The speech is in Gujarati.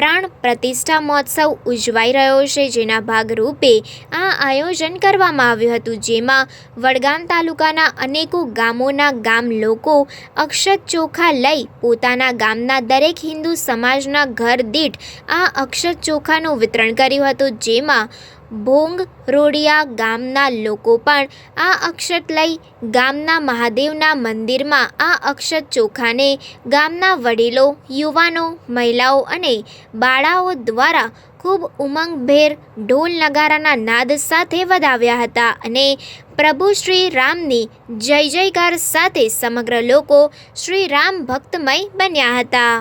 પ્રાણ પ્રતિષ્ઠા મહોત્સવ ઉજવાઈ રહ્યો છે, જેના ભાગરૂપે આ આયોજન કરવામાં આવ્યું હતું, જેમાં વડગામ તાલુકાના અનેકો ગામોના ગામ લોકો અક્ષત ચોખા લઈ પોતાના ગામના દરેક હિન્દુ સમાજના ઘર દીઠ આ અક્ષત ચોખાનું વિતરણ કર્યું હતું, જેમાં ભોંગ રોડિયા ગામના લોકો પણ આ અક્ષત લઈ ગામના મહાદેવના મંદિરમાં આ અક્ષત ચોખાને ગામના વડીલો, યુવાનો, મહિલાઓ અને બાળાઓ દ્વારા ખૂબ ઉમંગભેર ઢોલ નગારાના નાદ સાથે વધાવ્યા હતા અને પ્રભુ શ્રી રામની જય જયકાર સાથે સમગ્ર લોકો શ્રી રામ ભક્તમય બન્યા હતા.